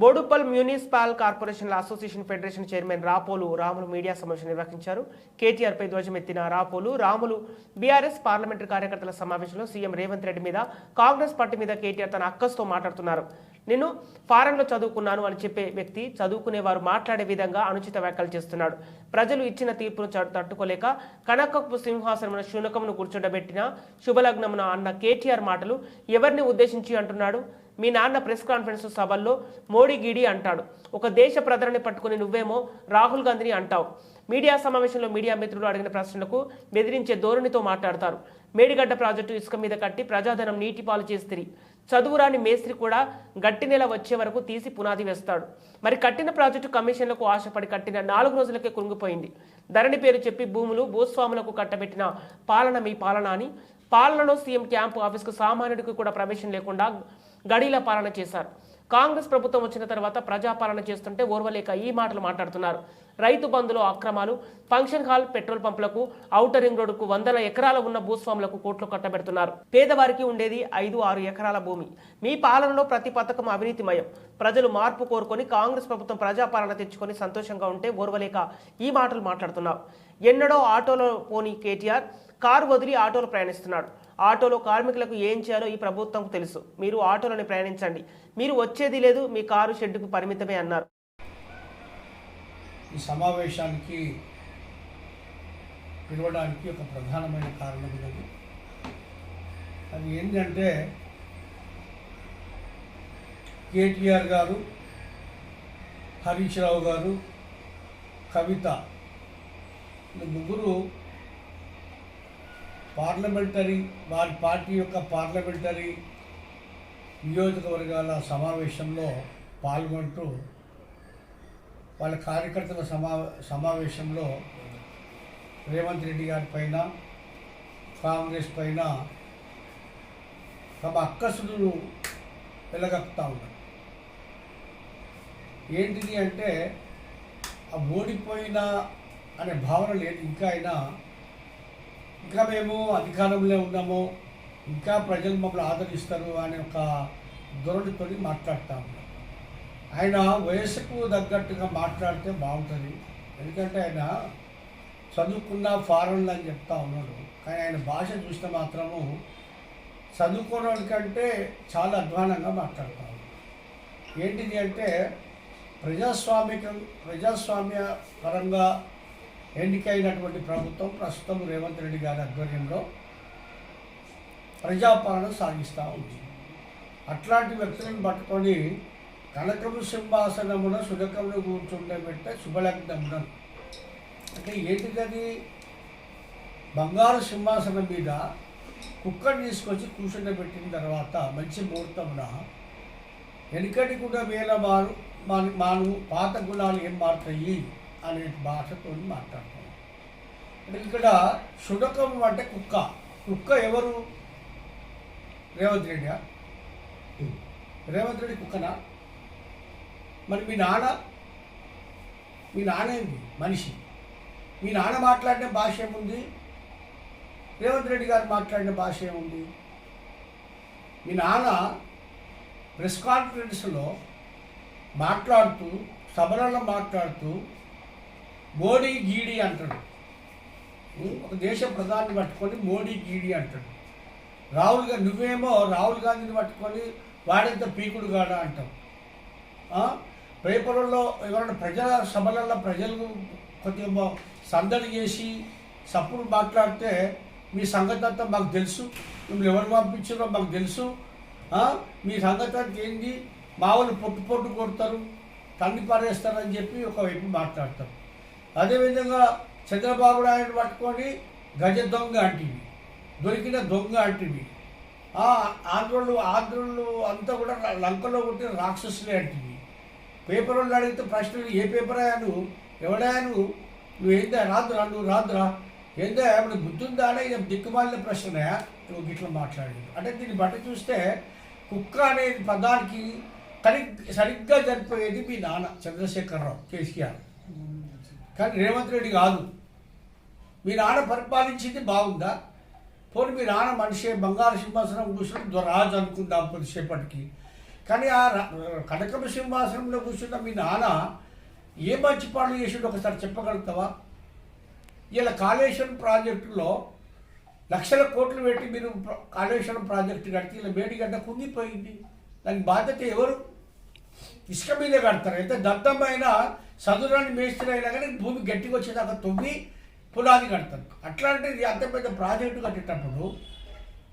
Boduppal municipal కార్పొరేషన్ల association federation chairman Rapolu Ramulu media సమావేశం నిర్వహించారు. కేటీఆర్పై ధ్వజమెత్తిన రాపోలు రాములు బీఆర్ఎస్ పార్లమెంటరీ కార్యకర్తల సమావేశంలో సీఎం రేవంత్ రెడ్డి మీద కాంగ్రెస్ పార్టీ మీద కేటీఆర్ తన అక్కస్తో మాట్లాడుతున్నారు. నేను ఫారెన్లో చదువుకున్నాను అని చెప్పే వ్యక్తి చదువుకునే వారు మాట్లాడే విధంగా అనుచిత వ్యాఖ్యలు చేస్తున్నాడు. ప్రజలు ఇచ్చిన తీర్పును తట్టుకోలేక కనకపు సింహాసనమున శునకమును కూర్చుండబెట్టిన శుభలగ్నమున అన్న కేటీఆర్ మాటలు ఎవరిని ఉద్దేశించి అంటున్నాడు? మీ నాన్న ప్రెస్ కాన్ఫరెన్స్ సభల్లో మోడీ గీడి అంటాడు. ఒక దేశ ప్రధాని పట్టుకుని నువ్వేమో రాహుల్ గాంధీని అంటావు. మీడియా సమావేశంలో మీడియా మిత్రులు అడిగిన ప్రశ్నలకు బెదిరించే ధోరణితో మాట్లాడతారు. మేడిగడ్డ ప్రాజెక్టు ఇసుక మీద కట్టి ప్రజాధనం నీటి పాలు చేస్తిరి చదువురాని మేస్త్రి కూడా గట్టి నెల వచ్చే వరకు తీసి పునాది వేస్తాడు. మరి కట్టిన ప్రాజెక్టు కమిషన్లకు ఆశపడి కట్టిన నాలుగు రోజులకే కుంగిపోయింది. ధరణి పేరు చెప్పి భూములు భూస్వాములకు కట్టబెట్టిన పాలన మీ పాలన అని. పాలనలో సీఎం క్యాంపు ఆఫీస్కు సామాన్యుడికి కూడా ప్రవేశం లేకుండా గడీల పాలన చేశారు. కాంగ్రెస్ ప్రభుత్వం వచ్చిన తర్వాత ప్రజాపాలన చేస్తుంటే ఓర్వలేక ఈ మాటలు మాట్లాడుతున్నారు. రైతు బంధులో అక్రమాలు ఫంక్షన్ హాల్ పెట్రోల్ పంపులకు ఔటర్ రింగ్ రోడ్డుకు వందల ఎకరాల ఉన్న భూస్వాములకు కోట్లు కట్టబెడుతున్నారు. పేదవారికి ఉండేది ఐదు ఆరు ఎకరాల భూమి. మీ పాలనలో ప్రతి పథకం అవినీతిమయం. ప్రజలు మార్పు కోరుకొని కాంగ్రెస్ ప్రభుత్వం ప్రజాపాలన తెచ్చుకొని సంతోషంగా ఉంటే ఓర్వలేక ఈ మాటలు మాట్లాడుతున్నారు. ఎన్నడో ఆటోలో పోని కేటీఆర్ కారు వదిలి ఆటోలో ప్రయాణిస్తున్నాడు. ఆటోలో కార్మికులకు ఏం చేయాలో ఈ ప్రభుత్వంకు తెలుసు. మీరు ఆటోలోనే ప్రయాణించండి. మీరు వచ్చేది లేదు మీ కారు షెడ్డుకు పరిమితమే అన్నారు. ఈ సమావేశానికి పిలవడానికి ఒక ప్రధానమైన కారణం ఉన్నది. అది ఏంటంటే కేటీఆర్ గారు హరీష్ రావు గారు కవిత ముగ్గురు పార్లమెంటరీ వారి పార్టీ యొక్క పార్లమెంటరీ నియోజకవర్గాల సమావేశంలో పాల్గొంటూ వాళ్ళ కార్యకర్తల సమా సమావేశంలో రేవంత్ రెడ్డి గారి పైన కాంగ్రెస్ పైన తమ అక్కసులు వెలగక్కుతా ఉన్నారు. ఏంటిది అంటే ఆ ఓడిపోయిన అనే భావన లేదు. ఇంకా అయినా ఇంకా మేము అధికారంలో ఉన్నాము. ఇంకా ప్రజలు మమ్మల్ని ఆదరిస్తారు అనే ఒక ధోరణితో మాట్లాడుతూ ఉన్నాం. ఆయన వయసుకు తగ్గట్టుగా మాట్లాడితే బాగుంటుంది. ఎందుకంటే ఆయన చదువుకున్న ఫారెన్లు అని చెప్తా ఉన్నాడు. కానీ ఆయన భాష చూస్తే మాత్రము చదువుకోవడం కంటే చాలా అధ్వానంగా మాట్లాడుతా ఉన్నాడు. ఏంటిది అంటే ప్రజాస్వామికం ప్రజాస్వామ్య పరంగా ఎన్నికైనటువంటి ప్రభుత్వం ప్రస్తుతం రేవంత్ రెడ్డి గారి ఆధ్వర్యంలో ప్రజాపాలన సాగిస్తూ ఉంది. అట్లాంటి వ్యక్తులను పట్టుకొని కనకము సింహాసనమున సునకమును కూర్చుండబెట్టే శుభలగ్నమున అంటే ఏంటిది బంగారు సింహాసనం మీద కుక్కను తీసుకొచ్చి కూర్చుండబెట్టిన తర్వాత మంచి ముహూర్తమున వెనుకటి కూడా వేల మారు మాను పాత గుణాలు ఏం మారుతాయి? అనే భాషతో మాట్లాడుతున్నాం. అంటే ఇక్కడ శునకం అంటే కుక్క. కుక్క ఎవరు? రేవంత్ రెడ్డి రేవంత్ రెడ్డి కుక్కనా? మరి మీ నాన్న? మీ నాన్న ఏంది? మనిషి. మీ నాన్న మాట్లాడిన భాష ఏముంది? రేవంత్ రెడ్డి గారు మాట్లాడిన భాష ఏముంది? మీ నాన్న ప్రెస్ కాన్ఫరెన్స్లో మాట్లాడుతూ సభలలో మాట్లాడుతూ మోడీ గీడి అంటాడు. ఒక దేశ ప్రధాని పట్టుకొని మోడీ గీడి అంటాడు. రాహుల్ గాంధీ నువ్వేమో రాహుల్ గాంధీని పట్టుకొని వాడెంత పీకుడు కాడా అంటావు. పేపర్లలో ఎవరైనా ప్రజల సభలలో ప్రజలు కొద్దిగా సందడి చేసి సప్పుడు మాట్లాడితే మీ సంగతి అంతా మాకు తెలుసు. మిమ్మల్ని ఎవరు పంపించారో మాకు తెలుసు. మీ సంగతి అంతా ఏంది? మా వాళ్ళు పొట్టు పొట్టు కొడతారు. తన్ని పారేస్తారని చెప్పి ఒకవైపు మాట్లాడతారు. అదేవిధంగా చంద్రబాబు నాయుడు పట్టుకొని గజ దొంగ అంటివి దొరికిన దొంగ అంటివి ఆంధ్రులు ఆంధ్రులు అంతా కూడా లంకలో పుట్టిన రాక్షసులే అంటివి పేపర్ వాళ్ళు అడిగితే ప్రశ్నలు ఏ పేపర్ అయ్యాను ఎవడాను నువ్వు? ఏందా? రాదురా నువ్వు రాదురా. ఏందా? ఏమైనా గుర్తుందా? అనే దిక్కుమాలిన ప్రశ్నయా నువ్వు గిట్లా మాట్లాడి అంటే దీన్ని బట్టి చూస్తే కుక్క అనే పదానికి సరి సరిగ్గా జరిపోయేది మీ నాన్న చంద్రశేఖరరావు కేసీఆర్. కానీ రేవంత్ రెడ్డి కాదు. మీ నాన్న పరిపాలించింది బాగుందా? పోనీ మీ నాన్న మనిషి బంగారు సింహాసనం కూర్చుని రాజు అనుకుందాం కొద్దిసేపటికి. కానీ ఆ ర- కనకమ సింహాసనంలో కూర్చున్న మీ నాన్న ఏ మంచి పనులు చేసిండు ఒకసారి చెప్పగలుగుతావా? ఇలా కాళేశ్వరం ప్రాజెక్టులో లక్షల కోట్లు పెట్టి మీరు కాళేశ్వరం ప్రాజెక్టు కడితే ఇలా మేడిగడ్డ కుంగిపోయింది. దానికి బాధ్యత ఎవరు? ఇసుక మీద కడతారు. ఎంత దత్తమైన సదురాన్ని మేస్త్రి అయినా కానీ భూమి గట్టిగా వచ్చేదాకా తొవ్వి పునాది కడతారు. అట్లాంటిది అంత పెద్ద ప్రాజెక్టు కట్టేటప్పుడు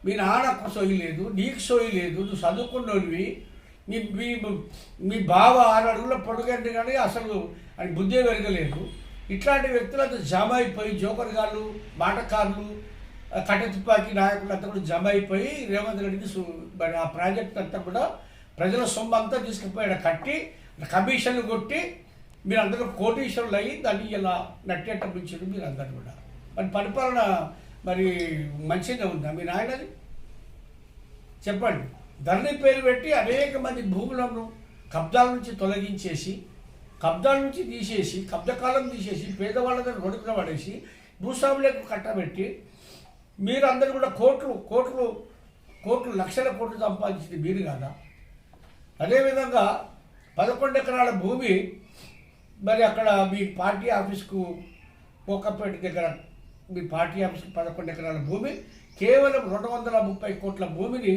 మీ నాన్నకు సోయి లేదు నీకు సోయి లేదు నువ్వు చదువుకున్నోనివి మీ మీ మీ బావ ఆరు అడుగుల పొడుగండి కానీ అసలు అని బుద్ధి పెరగలేదు. ఇట్లాంటి వ్యక్తులంతా జమ అయిపోయి జోకర్ గారు మాటకారులు ఆ, నాయకులంతా కూడా జమ అయిపోయి రేవంత్ రెడ్డికి మరి ఆ ప్రాజెక్ట్ అంతా కూడా ప్రజల సొమ్ము అంతా తీసుకుపోయాడు కట్టి కమిషన్లు కొట్టి మీరు అందరూ కోటీశ్వరులు అయ్యి దాన్ని ఇలా నట్టేటప్పించారు మీరు అందరు కూడా. మరి పరిపాలన మరి మంచిగా ఉందా? మీ నాయనది? చెప్పండి. ధరణి పేరు పెట్టి అనేక మంది భూములను కబ్జాల నుంచి తొలగించేసి కబ్జాల నుంచి తీసేసి కబ్జకాలం తీసేసి పేదవాళ్ళ దగ్గర రొడుకున పడేసి భూస్వాములకు కట్టబెట్టి మీరందరూ కూడా కోట్లు కోట్లు కోట్లు లక్షల కోట్లు సంపాదించింది మీరు కాదా? అదేవిధంగా పదకొండు ఎకరాల భూమి మరి అక్కడ మీ పార్టీ ఆఫీస్కు కోకపేట దగ్గర మీ పార్టీ ఆఫీస్కి పదకొండు ఎకరాల భూమి కేవలం రెండు వందల ముప్పై కోట్ల భూమిని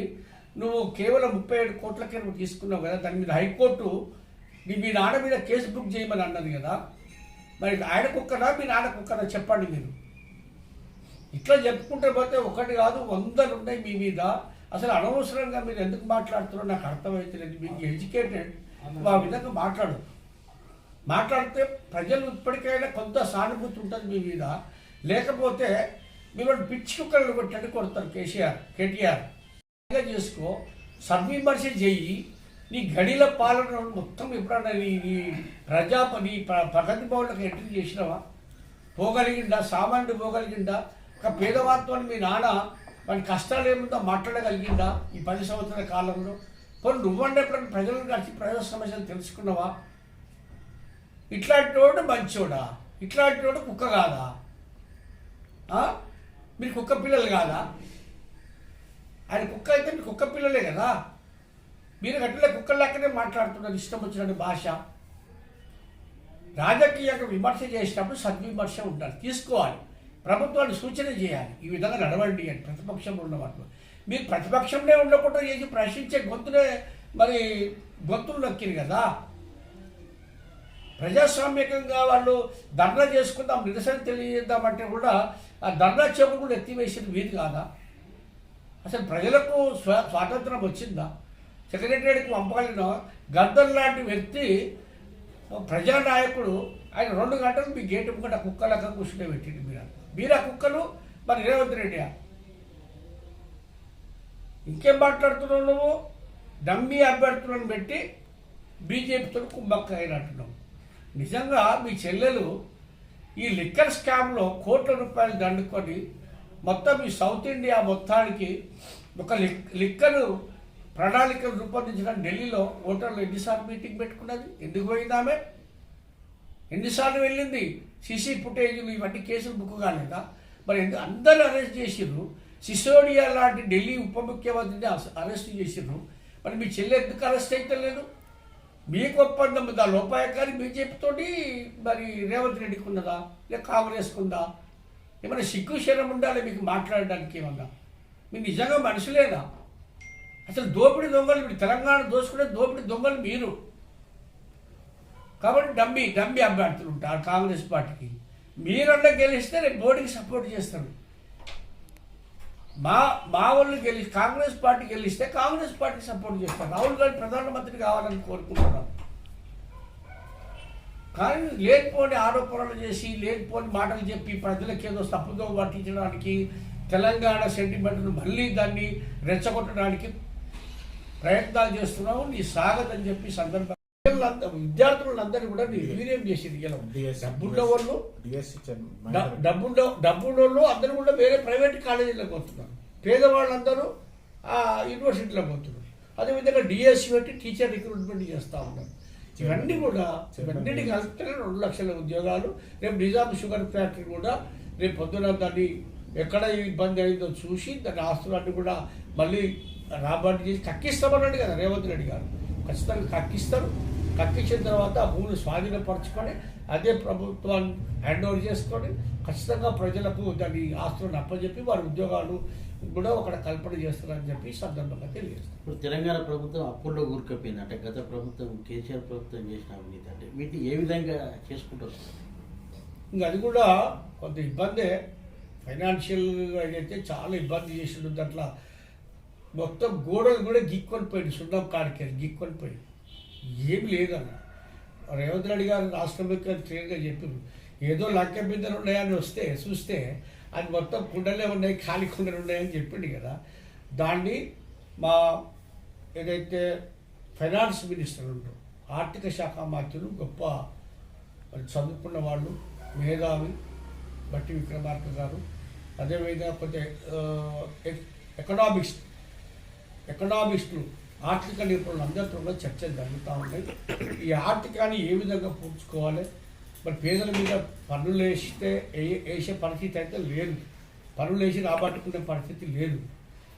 నువ్వు కేవలం ముప్పై ఏడు కోట్లకే నువ్వు తీసుకున్నావు కదా దాని మీద హైకోర్టు నీ మీ నాన్న మీద కేసు బుక్ చేయమని అన్నది కదా. మరి ఆయన కుక్కనా మీ నాన్న కుక్కనా చెప్పండి మీరు. ఇట్లా చెప్పుకుంటే పోతే ఒకటి కాదు వందలు ఉన్నాయి మీ మీద. అసలు అనవసరంగా మీరు ఎందుకు మాట్లాడుతున్నారో నాకు అర్థమవుతలేదు మీకు ఎడ్యుకేటెడ్ ఆ విధంగా మాట్లాడు. మాట్లాడితే ప్రజలు ఇప్పటికైనా కొంత సానుభూతి ఉంటుంది మీ మీద. లేకపోతే మిమ్మల్ని పిచ్చి కుక్కలు కొట్టండి కొడతారు కేసీఆర్ కేటీఆర్. చేసుకో సద్విమర్శ చెయ్యి. నీ గడిల పాలన మొత్తం ఎప్పుడన్నా నీ నీ ప్రజా నీ ప్రగతి భవన్లకు ఎంట్రీ చేసినావా? పోగలిగిందా? సామాన్యుడు పోగలిగిందా? ఒక పేదవారితో మీ నాన్న వాడి కష్టాలు ఏముందో మాట్లాడగలిగిందా ఈ పది సంవత్సరాల కాలంలో? పోనీ నువ్వంటే ఎప్పుడైనా ప్రజలను కలిసి ప్రజల సమస్యలు తెలుసుకున్నావా? ఇట్లాంటి వాడు మంచోడా? ఇట్లాంటి వాడు కుక్క కాదా? మీరు కుక్క పిల్లలు కాదా? ఆయన కుక్క అయితే మీరు కుక్క పిల్లలే కదా? మీరు గట్టిలో కుక్కలెక్కనే మాట్లాడుతున్నారు ఇష్టం వచ్చినట్టు భాష. రాజకీయంగా విమర్శ చేసేటప్పుడు సద్విమర్శ ఉండాలి తీసుకోవాలి. ప్రభుత్వాన్ని సూచన చేయాలి. ఈ విధంగా నడవండి అని ప్రతిపక్షంలో ఉన్నవాళ్ళు. మీరు ప్రతిపక్షంలో ఉండకుండా చేసి ప్రశ్నించే గొంతునే మరి గొంతులు నొక్కిరు కదా? ప్రజాస్వామ్యకంగా వాళ్ళు ధర్నా చేసుకుందాం నిరసన తెలియజేద్దామంటే కూడా ఆ ధర్నా చెవులు కూడా ఎత్తివేసిన వీధి కాదా? అసలు ప్రజలకు స్వా స్వాతంత్రం వచ్చిందా? సెక్రటరీకి పంపగలిగిన గద్దర్ లాంటి వ్యక్తి ప్రజానాయకుడు ఆయన రెండు గంటలు మీ గేటు ముంగట కుక్కలక కూర్చునే పెట్టింది మీరు? మీరు ఆ కుక్కలు? మరి రేవంత్ రెడ్డి ఇంకేం మాట్లాడుతున్నావు నువ్వు? డమ్మీ అభ్యర్థులను పెట్టి బీజేపీతో కుమ్మక్క అయినట్టున్నావు నిజంగా మీ చెల్లెలు ఈ లిక్కర్ స్కామ్లో కోట్ల రూపాయలు దండుకొని మొత్తం ఈ సౌత్ ఇండియా మొత్తానికి ఒక లిక్ లిక్కర్ ప్రణాళికను రూపొందించిన ఢిల్లీలో ఓటర్లు ఎన్నిసార్లు మీటింగ్ పెట్టుకున్నది? ఎందుకు పోయింది ఆమె? ఎన్నిసార్లు వెళ్ళింది? సిసి ఫుటేజీలు ఇవన్నీ కేసులు బుక్ కాలేదా? మరి ఎందుకు అందరూ అరెస్ట్ చేసిర్రు. సిసోడియా లాంటి ఢిల్లీ ఉప ముఖ్యమంత్రిని అరెస్ట్ చేసిర్రు. మరి మీ చెల్లె ఎందుకు అరెస్ట్ అయితే లేదు మీకు ఒప్పందం ఉందా లోపాయకారి బీజేపీతోటి మరి రేవంత్ రెడ్డికి ఉన్నదా? లేక కాంగ్రెస్కి ఉందా? ఏమైనా సిగ్గు శరం ఉండాలి మీకు మాట్లాడడానికి ఏమన్నా? మీరు నిజంగా మనుషులేనా? అసలు దోపిడీ దొంగలు ఇప్పుడు తెలంగాణ దోసుకునే దోపిడీ దొంగలు మీరు. కాబట్టి డమ్మి డమ్మి అభ్యర్థులు ఉంటారు కాంగ్రెస్ పార్టీకి. మీరన్నా గెలిస్తే రేపు మోడీకి సపోర్ట్ చేస్తారు. మా మా వాళ్ళు గెలి కాంగ్రెస్ పార్టీ గెలిస్తే కాంగ్రెస్ పార్టీ సపోర్ట్ చేస్తారు రాహుల్ గాంధీ ప్రధానమంత్రి కావాలని కోరుకుంటున్నాం. కానీ లేనిపోని ఆరోపణలు చేసి లేనిపోని మాటలు చెప్పి ప్రజలకు ఏదో తప్పుదో పట్టించడానికి తెలంగాణ సెంటిమెంట్ను మళ్ళీ దాన్ని రెచ్చగొట్టడానికి ప్రయత్నాలు చేస్తున్నావు నీ సాగదని చెప్పి సందర్భం విద్యార్థులందరినీ కూడా నీ వీర్యం చేసింది? ఇలా డబ్బున్న వాళ్ళు డిఎస్సి డ- డబ్బున్న డబ్బున్న వాళ్ళు అందరూ కూడా వేరే ప్రైవేట్ కాలేజీలకు పోతున్నారు. పేదవాళ్ళందరూ ఆ యూనివర్సిటీలకు పోతున్నారు. అదేవిధంగా డిఎస్సి పెట్టి టీచర్ రిక్రూట్మెంట్ చేస్తూ ఉన్నారు. ఇవన్నీ కూడా ఇవన్నీ కలిపితే రెండు లక్షల ఉద్యోగాలు. రేపు నిజాం షుగర్ ఫ్యాక్టరీ కూడా రేపు పొద్దున దాన్ని ఎక్కడ ఇబ్బంది అయిందో చూసి దాని ఆస్తులన్నీ కూడా మళ్ళీ రాబడి చేసి కక్కిస్తామన్నాడు కదా రేవంత్ రెడ్డి గారు. ఖచ్చితంగా కక్కిస్తారు. కక్కించిన తర్వాత ఆ భూమిని స్వాధీనపరచుకొని అదే ప్రభుత్వాన్ని హ్యాండ్ ఓవర్ చేసుకొని ఖచ్చితంగా ప్రజలకు దాని ఆస్తులను అప్పచెప్పి వారి ఉద్యోగాలు కూడా ఒక కల్పన చేస్తారని చెప్పి సందర్భంగా తెలియజేస్తారు ఇప్పుడు తెలంగాణ ప్రభుత్వం అప్పుల్లో కూరుకుపోయింది అంటే గత ప్రభుత్వం కేసీఆర్ ప్రభుత్వం చేసిన అవినీతి అంటే వీటిని ఏ విధంగా చేసుకుంటూ వస్తుంది ఇంకా అది కూడా కొంత ఇబ్బందే. ఫైనాన్షియల్గా అయితే చాలా ఇబ్బంది చేసిండు. దాంట్లో మొత్తం గోడలు కూడా గీక్కొని పోయింది సున్నం కాడికి గీక్కొని పోయింది ఏమి లేదన్న రేవంత్ రెడ్డి గారు రాష్ట్ర ముఖ్యమంత్రి క్లియర్గా చెప్పారు. ఏదో లంకె బిందెలు ఉన్నాయని వస్తే చూస్తే అది మొత్తం కుండలే ఉన్నాయి ఖాళీ కుండలు ఉన్నాయని చెప్పిండు కదా. దాన్ని మా ఏదైతే ఫైనాన్స్ మినిస్టర్ ఉంటారు ఆర్థిక శాఖ మంత్రులు గొప్ప చదువుకున్న వాళ్ళు మేధావి బట్టి విక్రమార్క గారు. అదేవిధంగా కొంచెం ఎకనామిక్స్ ఎకనామిక్స్లు ఆర్థిక నిపుణులు అందరితో కూడా చర్చలు జరుగుతూ ఉంటాయి ఈ ఆర్థికాన్ని ఏ విధంగా పూడ్చుకోవాలి? మరి పేదల మీద పన్నులు వేస్తే వేసే పరిస్థితి అయితే లేదు. పన్నులు వేసి రాబట్టుకునే పరిస్థితి లేదు.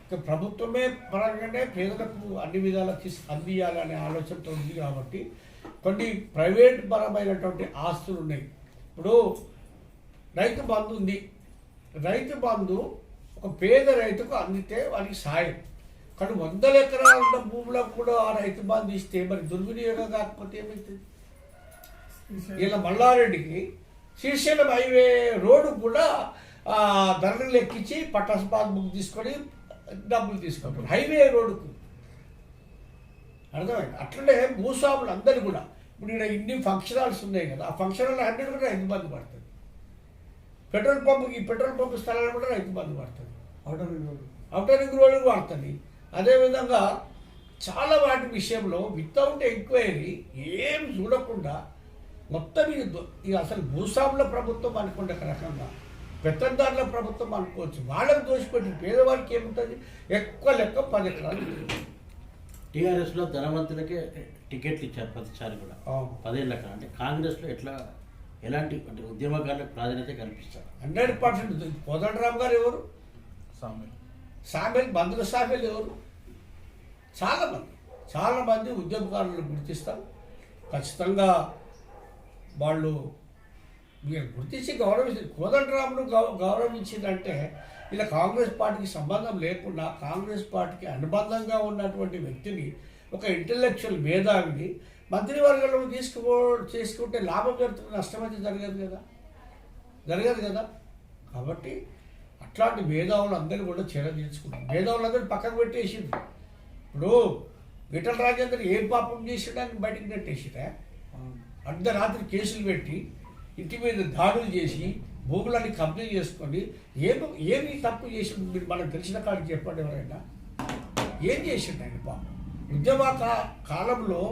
ఇక ప్రభుత్వమే పరంగానే పేదలకు అన్ని విధాలకి అందియాలనే ఆలోచనతో ఉంది కాబట్టి కొన్ని ప్రైవేట్ పరమైనటువంటి ఆస్తులు ఉన్నాయి. ఇప్పుడు రైతు బంధు ఉంది. రైతు బంధు ఒక పేద రైతుకు అందితే వారికి సాయం. కానీ వందల ఎకరాల ఉన్న భూములకు కూడా ఆ రైతు బంధు ఇస్తే మరి దుర్వినియోగం కాకపోతే ఏమవుతుంది ఇలా మల్లారెడ్డికి శ్రీశైలం హైవే రోడ్డు కూడా ఆ, ధరలు ఎక్కించి పటాస్ బాద్ బుక్ తీసుకొని డబ్బులు తీసుకుంటారు. హైవే రోడ్డుకు. అర్థమైంది? అట్లనే భూస్వాములు అందరు కూడా. ఇప్పుడు ఇక్కడ ఇన్ని ఫంక్షన్ హాల్స్ ఉన్నాయి కదా ఆ ఫంక్షన్ హాల్ హండ్రెడ్ కూడా రైతు బంధు పడుతుంది. పెట్రోల్ పంప్ ఈ పెట్రోల్ పంప్ స్థలాలు కూడా రైతు బంధు పడుతుంది. Outer ring road. వాడుతుంది అదేవిధంగా చాలా వాటి విషయంలో వితౌట్ ఎంక్వైరీ ఏం చూడకుండా మొత్తం ఇది అసలు భూస్వాముల ప్రభుత్వం అనుకుంటే ఒక రకంగా పెత్తందారుల ప్రభుత్వం అనుకోవచ్చు. వాళ్ళకి దోషిపెట్టి పేదవాడికి ఏముంటుంది? ఎక్కువ లెక్క పది ఎకరాలు. టీఆర్ఎస్లో ధనవంతులకే టికెట్లు ఇచ్చారు ప్రతిసారి కూడా. పదేళ్ళ అంటే కాంగ్రెస్లో ఎట్లా ఎలాంటి అంటే ఉద్యమకారులకు ప్రాధాన్యత కల్పిస్తారు? Hundred percent. కోదండరామ్ గారు ఎవరు? సామెల్ బంధుల సామెలు ఎవరు? చాలా మంది. చాలా మంది ఉద్యమకారులను గుర్తిస్తారు ఖచ్చితంగా వాళ్ళు మీరు గుర్తించి గౌరవించి కోదండరామును గౌ గౌరవించిందంటే ఇలా కాంగ్రెస్ పార్టీకి సంబంధం లేకుండా కాంగ్రెస్ పార్టీకి అనుబంధంగా ఉన్నటువంటి వ్యక్తిని ఒక ఇంటలెక్చువల్ మేధావిని మంత్రివర్గంలో తీసుకుపో చేసుకుంటే లాభం జరుగుతుంది నష్టం అయితే జరగదు కదా. జరగదు కదా. కాబట్టి అట్లాంటి మేధావులు అందరూ కూడా చర్య తీసుకున్నారు మేధావులందరూ పక్కకు పెట్టేసిండ్రు. ఇప్పుడు విఠల రాజేందర్ ఏం పాపం చేసిండని బయటికి నెట్టేసిరా అర్ధరాత్రి కేసులు పెట్టి ఇంటి మీద దాడులు చేసి భూములన్నీ కబ్జా చేసుకొని ఏమి ఏమి తప్పు చేసి మీరు మనకు తెలిసిన కాడికి చెప్పండి ఎవరైనా? ఏం చేసిండు ఆయన పాపం? ఉద్యమ కాలంలో